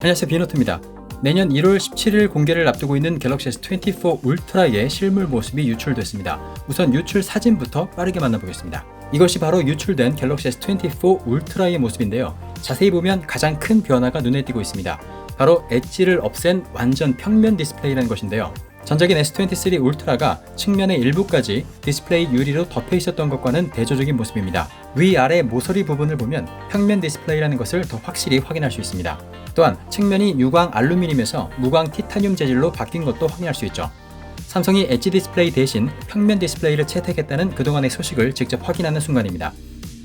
안녕하세요 비노트입니다. 내년 1월 17일 공개를 앞두고 있는 갤럭시 S24 울트라의 실물 모습이 유출됐습니다. 우선 유출 사진부터 빠르게 만나보겠습니다. 이것이 바로 유출된 갤럭시 S24 울트라의 모습인데요. 자세히 보면 가장 큰 변화가 눈에 띄고 있습니다. 바로 엣지를 없앤 완전 평면 디스플레이라는 것인데요. 전작인 S23 울트라가 측면의 일부까지 디스플레이 유리로 덮여 있었던 것과는 대조적인 모습입니다. 위아래 모서리 부분을 보면 평면 디스플레이라는 것을 더 확실히 확인할 수 있습니다. 또한 측면이 유광 알루미늄에서 무광 티타늄 재질로 바뀐 것도 확인할 수 있죠. 삼성이 엣지 디스플레이 대신 평면 디스플레이를 채택했다는 그동안의 소식을 직접 확인하는 순간입니다.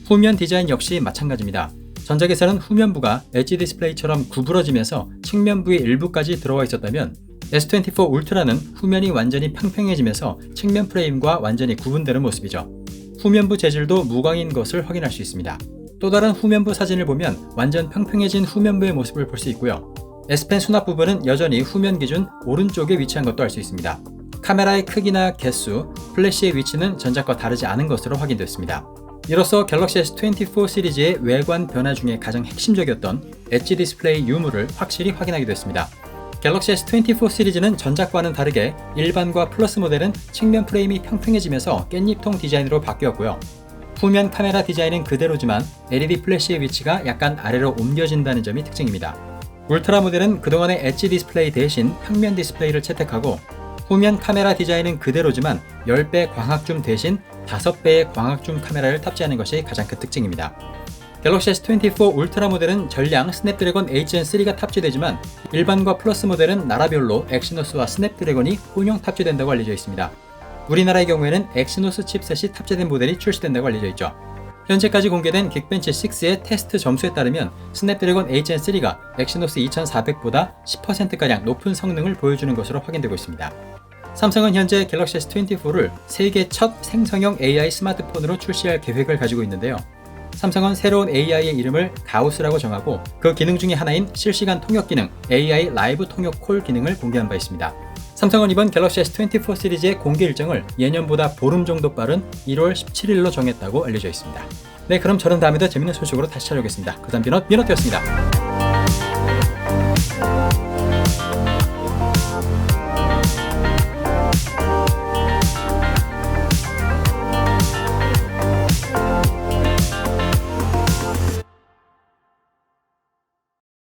후면 디자인 역시 마찬가지입니다. 전작에서는 후면부가 엣지 디스플레이처럼 구부러지면서 측면부의 일부까지 들어와 있었다면 S24 울트라는 후면이 완전히 평평해지면서 측면 프레임과 완전히 구분되는 모습이죠. 후면부 재질도 무광인 것을 확인할 수 있습니다. 또 다른 후면부 사진을 보면 완전 평평해진 후면부의 모습을 볼 수 있고요. S펜 수납 부분은 여전히 후면 기준 오른쪽에 위치한 것도 알 수 있습니다. 카메라의 크기나 개수, 플래시의 위치는 전작과 다르지 않은 것으로 확인됐습니다. 이로써 갤럭시 S24 시리즈의 외관 변화 중에 가장 핵심적이었던 엣지 디스플레이 유무를 확실히 확인하게 됐습니다. 갤럭시 S24 시리즈는 전작과는 다르게 일반과 플러스 모델은 측면 프레임이 평평해지면서 깻잎통 디자인으로 바뀌었고요. 후면 카메라 디자인은 그대로지만 LED 플래시의 위치가 약간 아래로 옮겨진다는 점이 특징입니다. 울트라 모델은 그동안의 엣지 디스플레이 대신 평면 디스플레이를 채택하고 후면 카메라 디자인은 그대로지만 10배 광학줌 대신 5배의 광학줌 카메라를 탑재하는 것이 가장 큰 특징입니다. 갤럭시 S24 울트라 모델은 전량 스냅드래곤 HN3가 탑재되지만 일반과 플러스 모델은 나라별로 엑시노스와 스냅드래곤이 혼용 탑재된다고 알려져 있습니다. 우리나라의 경우에는 엑시노스 칩셋이 탑재된 모델이 출시된다고 알려져 있죠. 현재까지 공개된 긱벤치 6의 테스트 점수에 따르면 스냅드래곤 HN3가 엑시노스 2400보다 10%가량 높은 성능을 보여주는 것으로 확인되고 있습니다. 삼성은 현재 갤럭시 S24를 세계 첫 생성형 AI 스마트폰으로 출시할 계획을 가지고 있는데요. 삼성은 새로운 AI의 이름을 가우스라고 정하고 그 기능 중의 하나인 실시간 통역 기능 AI 라이브 통역 콜 기능을 공개한 바 있습니다. 삼성은 이번 갤럭시 S24 시리즈의 공개 일정을 예년보다 보름 정도 빠른 1월 17일로 정했다고 알려져 있습니다. 네, 그럼 저는 다음에도 재밌는 소식으로 다시 찾아오겠습니다. 그 다음 비넛 비넛이었습니다.